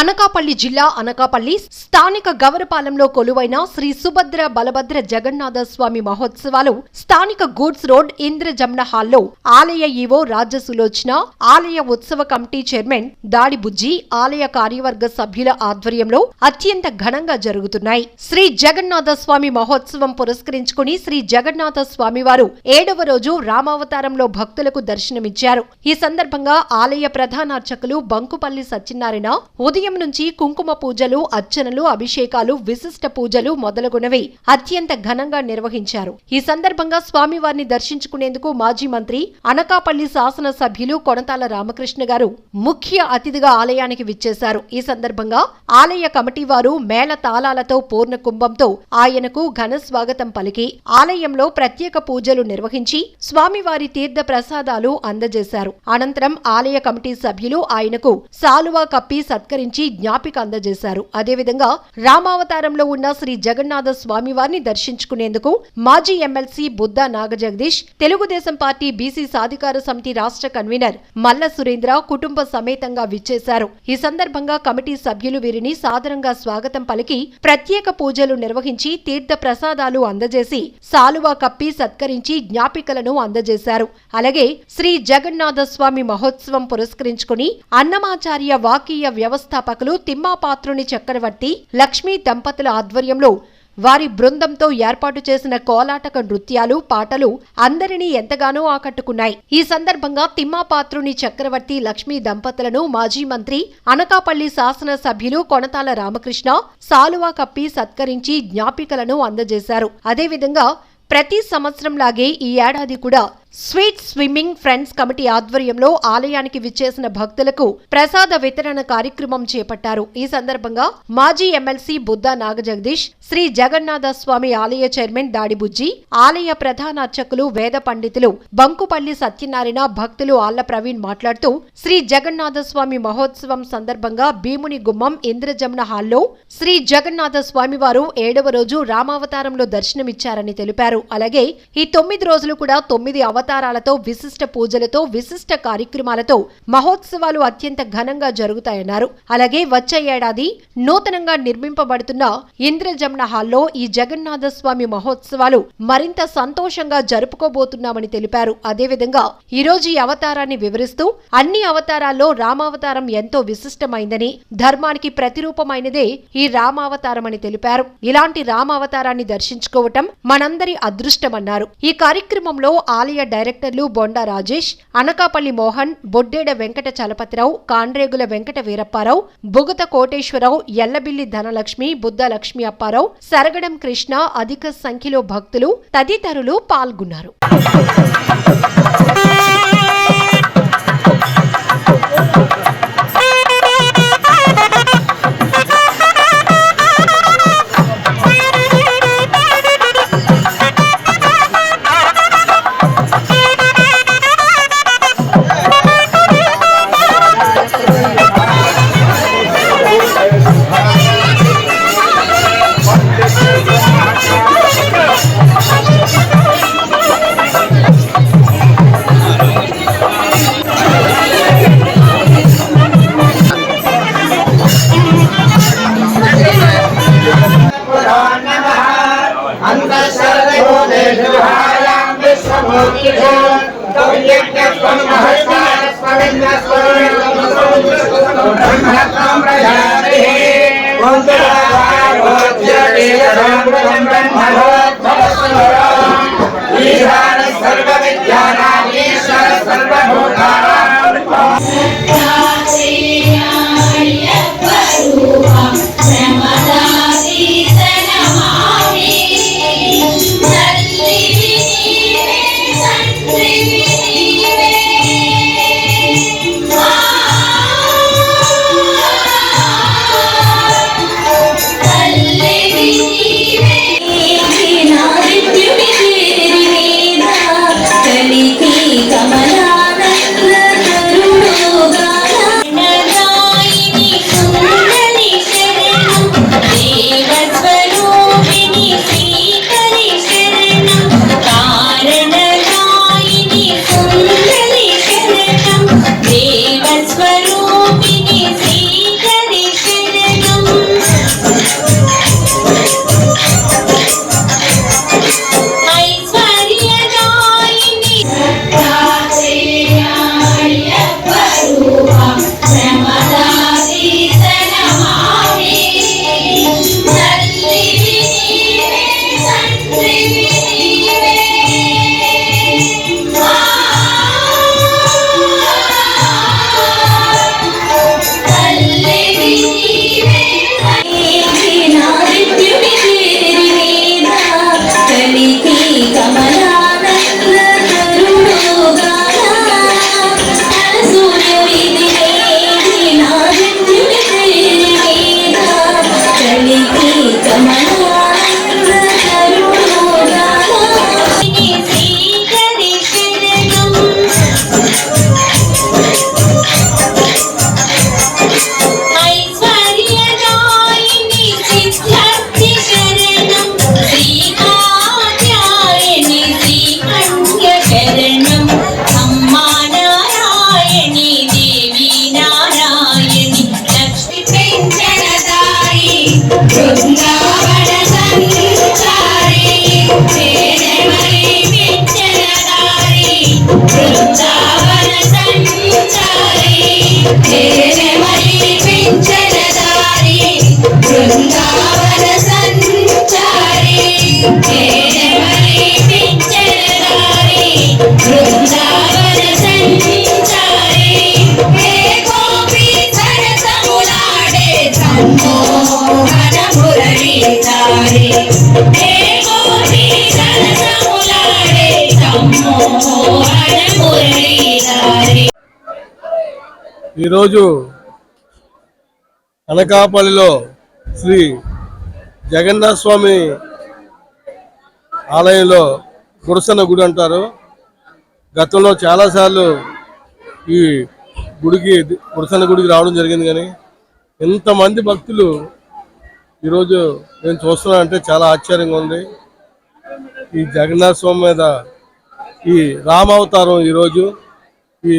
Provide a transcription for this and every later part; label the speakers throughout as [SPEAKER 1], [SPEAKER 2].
[SPEAKER 1] అనకాపల్లి జిల్లా అనకాపల్లి స్థానిక గవరపాలెంలో కొలువైన శ్రీ సుభద్ర బలభద్ర జగన్నాథ స్వామి మహోత్సవాలు స్థానిక గూడ్స్ రోడ్ ఇంద్రజమ్న హాల్లో ఆలయ ఈవో రాజసులోచన ఆలయ ఉత్సవ కమిటీ చైర్మన్ దాడి బుజ్జి ఆలయ కార్యవర్గ సభ్యుల ఆధ్వర్యంలో అత్యంత ఘనంగా జరుగుతున్నాయి. శ్రీ జగన్నాథ స్వామి మహోత్సవం పురస్కరించుకుని శ్రీ జగన్నాథ స్వామివారు ఏడవ రోజు రామావతారంలో భక్తులకు దర్శనమిచ్చారు. ఈ సందర్భంగా ఆలయ ప్రధానార్చకులు బంకుపల్లి సత్యనారాయణ ఉదయం నుంచి కుంకుమ పూజలు అర్చనలు అభిషేకాలు విశిష్ట పూజలు మొదలగునవి అత్యంత ఘనంగా నిర్వహించారు. ఈ సందర్భంగా స్వామివారిని దర్శించుకునేందుకు మాజీ మంత్రి అనకాపల్లి శాసన సభ్యులు కొనతాల రామకృష్ణ గారు ముఖ్య అతిథిగా ఆలయానికి విచ్చేశారు. ఈ సందర్భంగా ఆలయ కమిటీ వారు మేళ తాళాలతో పూర్ణ కుంభంతో ఆయనకు ఘన స్వాగతం పలికి ఆలయంలో ప్రత్యేక పూజలు నిర్వహించి స్వామివారి తీర్థ ప్రసాదాలు అందజేశారు. అనంతరం ఆలయ కమిటీ సభ్యులు ఆయనకు సాలువా కప్పి సత్కరించి జ్ఞాపిక అందజేశారు. అదేవిధంగా రామావతారంలో ఉన్న శ్రీ జగన్నాథ స్వామివారిని దర్శించుకునేందుకు మాజీ MLC Buddha Nagajagadish Telugudesam party BC సాధికార సమితి రాష్ట్ర కన్వీనర్ మల్ల సురేంద్ర కుటుంబ సమేతంగా విచ్చేశారు. ఈ సందర్భంగా కమిటీ సభ్యులు వీరిని సాదరంగా స్వాగతం పలికి ప్రత్యేక పూజలు నిర్వహించి తీర్థ ప్రసాదాలు అందజేసి సాలువా కప్పి సత్కరించి జ్ఞాపికలను అందజేశారు. అలాగే శ్రీ జగన్నాథ స్వామి మహోత్సవం పురస్కరించుకుని అన్నమాచార్య వాకీయ వ్యవస్థ వ్యవస్థాపకులు తిమ్మాపాత్రుని చక్రవర్తి లక్ష్మీ దంపతుల ఆధ్వర్యంలో వారి బృందంతో ఏర్పాటు చేసిన కోలాటక నృత్యాలు పాటలు అందరినీ ఎంతగానో ఆకట్టుకున్నాయి. ఈ సందర్భంగా తిమ్మాపాత్రుని చక్రవర్తి లక్ష్మీ దంపతులను మాజీ మంత్రి అనకాపల్లి శాసన సభ్యులు కొనతాల రామకృష్ణ సాలువా కప్పి సత్కరించి జ్ఞాపికలను అందజేశారు. అదేవిధంగా ప్రతి సంవత్సరంలాగే ఈ ఏడాది కూడా స్వీట్ స్విమ్మింగ్ ఫ్రెండ్స్ కమిటీ ఆధ్వర్యంలో ఆలయానికి విచ్చేసిన భక్తులకు ప్రసాద వితరణ కార్యక్రమం చేపట్టారు. ఈ సందర్భంగా మాజీ ఎమ్మెల్సీ బుద్ధా నాగజగదీష్ శ్రీ జగన్నాథ స్వామి ఆలయ చైర్మన్ దాడిబుజ్జి ఆలయ ప్రధాన అర్చకులు వేద పండితులు బంకుపల్లి సత్యనారాయణ భక్తులు ఆళ్ళ ప్రవీణ్ మాట్లాడుతూ శ్రీ జగన్నాథ స్వామి మహోత్సవం సందర్భంగా భీముని గుమ్మం ఇంద్రజమున హాల్లో శ్రీ జగన్నాథ స్వామి వారు ఏడవ రోజు రామావతారంలో దర్శనమిచ్చారని తెలిపారు. అలాగే ఈ తొమ్మిది రోజులు కూడా తొమ్మిది అవతారాలతో విశిష్ట పూజలతో విశిష్ట కార్యక్రమాలతో మహోత్సవాలు అత్యంత ఘనంగా జరుగుతాయన్నారు. అలాగే వచ్చే ఏడాది నూతనంగా నిర్మింపబడుతున్న ఇంద్రజమున హాల్లో ఈ జగన్నాథ స్వామి మహోత్సవాలు మరింత సంతోషంగా జరుపుకోబోతున్నామని తెలిపారు. అదేవిధంగా ఈ రోజు ఈ అవతారాన్ని వివరిస్తూ అన్ని అవతారాల్లో రామావతారం ఎంతో విశిష్టమైందని ధర్మానికి ప్రతిరూపమైనదే ఈ రామావతారమని తెలిపారు. ఇలాంటి రామావతారాన్ని దర్శించుకోవటం మనందరి అదృష్టమన్నారు. ఈ కార్యక్రమంలో ఆలయ డైరెక్టర్లు బొండా రాజేష్ అనకాపల్లి మోహన్ బొడ్డేడ వెంకట చలపతిరావు కాండ్రేగుల వెంకట వీరప్పారావు బుగత కోటేశ్వరరావు ఎల్లబిల్లి ధనలక్ష్మి బుద్ధ లక్ష్మి అప్పారావు సరగడం కృష్ణ అధిక సంఖ్యలో భక్తులు తదితరులు పాల్గొన్నారు.
[SPEAKER 2] मूर्तिभो तव यज्ञत्वं महत्वास्मविन्द्रस्वरूपं ब्रह्मत्वं प्रजातिः कुन्तलारोज्यते ब्रह्मभोत्तमस्वरम् ईहानः सर्व
[SPEAKER 3] ఈరోజు అనకాపల్లిలో శ్రీ జగన్నాథ స్వామి ఆలయంలో గురసన గుడి అంటారు. గతంలో చాలాసార్లు ఈ గుడికి గురసన గుడికి రావడం జరిగింది కానీ ఇంతమంది భక్తులు ఈరోజు నేను చూస్తున్నా అంటే చాలా ఆశ్చర్యంగా ఉంది. ఈ జగన్నాథ స్వామి మీద ఈ రామావతారం ఈరోజు ఈ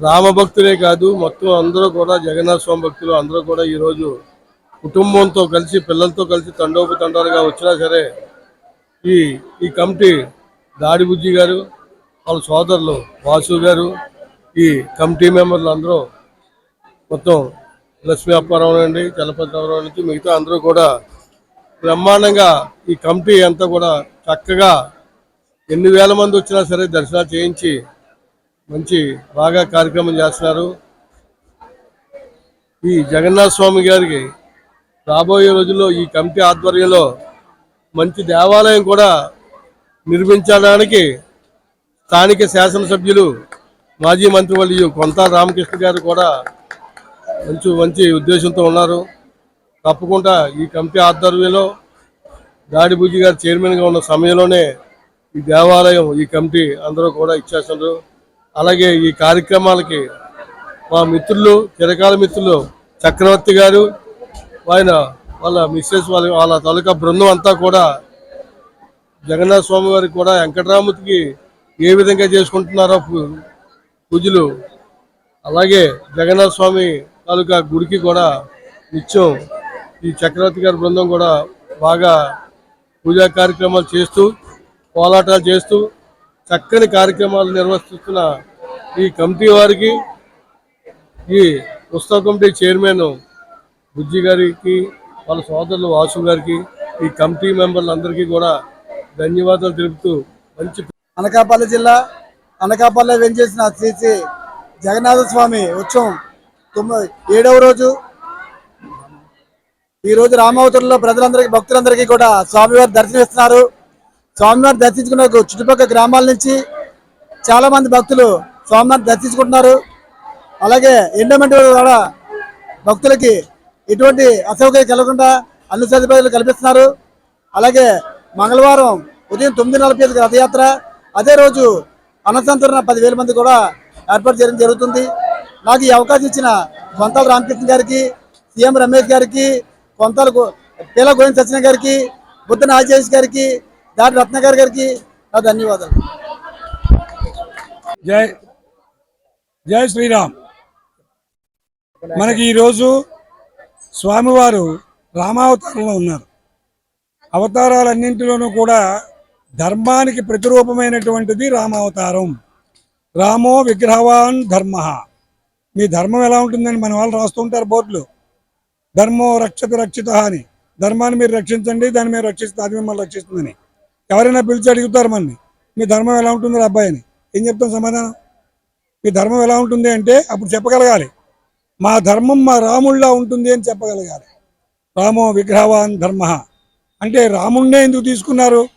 [SPEAKER 3] రామభక్తులే కాదు మొత్తం అందరూ కూడా జగన్నాథ స్వామి భక్తులు అందరూ కూడా ఈరోజు కుటుంబంతో కలిసి పిల్లలతో కలిసి తండోపు తండాలుగా వచ్చినా సరే ఈ ఈ కమిటీ దాడి బుజ్జి గారు వాళ్ళ సోదరులు వాసు గారు ఈ కమిటీ మెంబర్లు అందరూ మొత్తం లక్ష్మీ అప్పారావు నుండి చలపతిరావు నుంచి మిగతా అందరూ కూడా బ్రహ్మాండంగా ఈ కమిటీ అంతా కూడా చక్కగా ఎన్ని వేల మంది వచ్చినా సరే దర్శనాలు చేయించి మంచి బాగా కార్యక్రమం చేస్తున్నారు. ఈ జగన్నాథ స్వామి గారికి రాబోయే రోజుల్లో ఈ కమిటీ ఆధ్వర్యంలో మంచి దేవాలయం కూడా నిర్మించడానికి స్థానిక శాసనసభ్యులు మాజీ మంత్రివర్యులు కొంతా రామకృష్ణ గారు కూడా మంచి మంచి ఉద్దేశంతో ఉన్నారు. తప్పకుండా ఈ కమిటీ ఆధ్వర్యంలో దాడిబుజ్జి గారు చైర్మన్గా ఉన్న సమయంలోనే ఈ దేవాలయం ఈ కమిటీ అందరూ కూడా ఇచ్చేస్తున్నారు. అలాగే ఈ కార్యక్రమాలకి మా మిత్రులు చిరకాల మిత్రులు చక్రవర్తి గారు ఆయన వాళ్ళ మిస్సెస్ వాళ్ళ వాళ్ళ తాలూకా బృందం అంతా కూడా జగన్నాథ స్వామి వారికి కూడా వెంకటరామతికి ఏ విధంగా చేసుకుంటున్నారో పూజలు అలాగే జగన్నాథ స్వామి తాలూకా గుడికి కూడా నిత్యం ఈ చక్రవర్తి గారి బృందం కూడా బాగా పూజా కార్యక్రమాలు చేస్తూ కోలాటాలు చేస్తూ చక్కని కార్యక్రమాలు నిర్వహిస్తున్న ఈ కమిటీ వారికి ఈ ఉత్సవ కమిటీ చైర్మన్ బుజ్జి గారికి వాళ్ళ సోదరులు వాసు గారికి ఈ కమిటీ మెంబర్లందరికీ కూడా ధన్యవాదాలు తెలుపుతూ మంచి
[SPEAKER 4] అనకాపల్లి జిల్లా అనకాపల్లి వెంచేసిన శ్రీ శ్రీ జగన్నాథ స్వామి ఉత్సవం తొమ్మిది ఏడవ రోజు. ఈ రోజు ప్రజలందరికీ భక్తులందరికీ కూడా స్వామివారి దర్శనమిస్తున్నారు. స్వామివారిని దర్శించుకున్న చుట్టుపక్కల గ్రామాల నుంచి చాలామంది భక్తులు స్వామివారిని దర్శించుకుంటున్నారు. అలాగే ఎండోమెంట్ ద్వారా భక్తులకి ఎటువంటి అసౌకర్యం కలగకుండా అన్ని సదుపాయాలు కల్పిస్తున్నారు. అలాగే మంగళవారం ఉదయం తొమ్మిది నలభై ఐదుకి రథయాత్ర అదే రోజు అన్నసంతరణ పదివేల మంది కూడా ఏర్పాటు చేయడం జరుగుతుంది. నాకు ఈ అవకాశం ఇచ్చిన కొంతాల రామకృష్ణ గారికి సీఎం రమేష్ గారికి కొంతాల గో- పీల గోవింద్ సత్యన గారికి బుద్ధ నాగేష్ గారికి దాటి రత్నగారి గారికి నా ధన్యవాదాలు.
[SPEAKER 5] జై జై శ్రీరామ్. మనకి ఈరోజు స్వామివారు రామావతారంలో ఉన్నారు. అవతారాలన్నింటిలోనూ కూడా ధర్మానికి ప్రతిరూపమైనటువంటిది రామావతారం. రామో విగ్రహవాన్ ధర్మ. మీ ధర్మం ఎలా ఉంటుందని మన వాళ్ళు రాస్తుంటారు బోర్డులు. ధర్మో రక్షత రక్షిత అని. ధర్మాన్ని మీరు రక్షించండి దాన్ని మీరు రక్షిస్తుంది అది మిమ్మల్ని రక్షిస్తుందని. ఎవరైనా పిలిచి అడుగుతారు మన్ని. మీ ధర్మం ఎలా ఉంటుందో అబ్బాయి అని. ఏం చెప్తాం సమాధానం? మీ ధర్మం ఎలా ఉంటుంది అంటే అప్పుడు చెప్పగలగాలి. మా ధర్మం మా రాముళ్ళ ఉంటుంది అని చెప్పగలగాలి. రామో విగ్రహవాన్ ధర్మ. అంటే రాముణ్ణే ఎందుకు తీసుకున్నారు?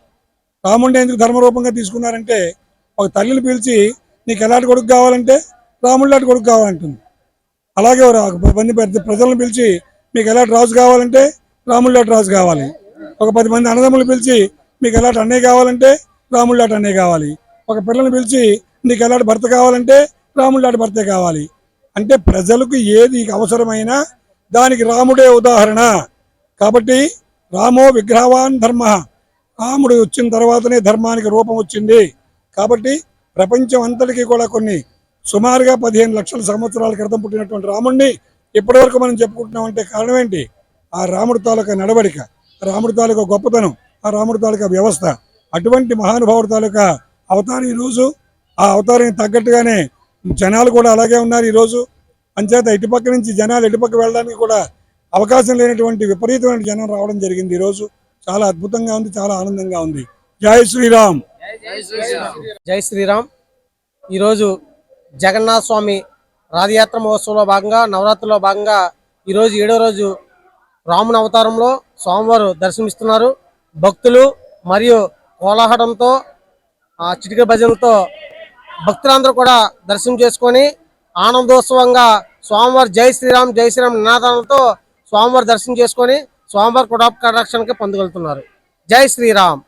[SPEAKER 5] రాముణ్ణే ఎందుకు ధర్మరూపంగా తీసుకున్నారంటే ఒక తల్లిని పిలిచి నీకు ఎలాంటి కొడుకు కావాలంటే రాముళ్ళాంటి కొడుకు కావాలంటుంది. అలాగే ఒక మంది పెద్ద ప్రజలను పిలిచి మీకు ఎలాంటి రాజు కావాలంటే రాముళ్ళాంటి రాజు కావాలి. ఒక పది మంది అన్నదమ్ములు పిలిచి మీకు ఎలాంటి అన్నయ్య కావాలంటే రాముళ్ళాంటి అన్నయ్య కావాలి. ఒక పిల్లని పిలిచి నీకు ఎలాంటి భర్త కావాలంటే రాముళ్ళాంటి భర్తే కావాలి. అంటే ప్రజలకు ఏది అవసరమైనా దానికి రాముడే ఉదాహరణ. కాబట్టి రామో విగ్రహవాన్ ధర్మ. రాముడు వచ్చిన తర్వాతనే ధర్మానికి రూపం వచ్చింది. కాబట్టి ప్రపంచం అంతటికీ కూడా కొన్ని సుమారుగా పదిహేను లక్షల సంవత్సరాల క్రితం పుట్టినటువంటి రాముడిని ఇప్పటివరకు మనం చెప్పుకుంటున్నాం అంటే కారణం ఏంటి? ఆ రాముడి తాలూకా నడవడిక. రాముడి తాలూకా గొప్పతనం. ఆ రాముడి తాలూకా వ్యవస్థ. అటువంటి మహానుభావుడి తాలూకా అవతారం ఈరోజు ఆ అవతారానికి తగ్గట్టుగానే జనాలు కూడా అలాగే ఉన్నారు ఈరోజు అంచేత ఇటుపక్క నుంచి జనాలు ఇటుపక్క వెళ్ళడానికి కూడా అవకాశం లేనటువంటి విపరీతమైన జనం రావడం జరిగింది ఈరోజు చాలా అద్భుతంగా ఉంది చాలా ఆనందంగా ఉంది. జై శ్రీరామ్!
[SPEAKER 6] జై శ్రీరామ్! ఈరోజు జగన్నాథ స్వామి రాధయాత్ర మహోత్సవంలో భాగంగా నవరాత్రిలో భాగంగా ఈరోజు ఏడో రోజు రాముని అవతారంలో స్వామివారు దర్శనమిస్తున్నారు. భక్తులు మరియు కోలాహలంతో ఆ చిటిక భజనలతో భక్తులందరూ కూడా దర్శనం చేసుకొని ఆనందోత్సవంగా స్వామివారి జై శ్రీరామ్ జై శ్రీరామ్ నినాదాలతో స్వామివారి దర్శనం చేసుకొని స్వామివారి కుటాప కటాక్షానికి పొందగలుగుతున్నారు. జై శ్రీరామ్.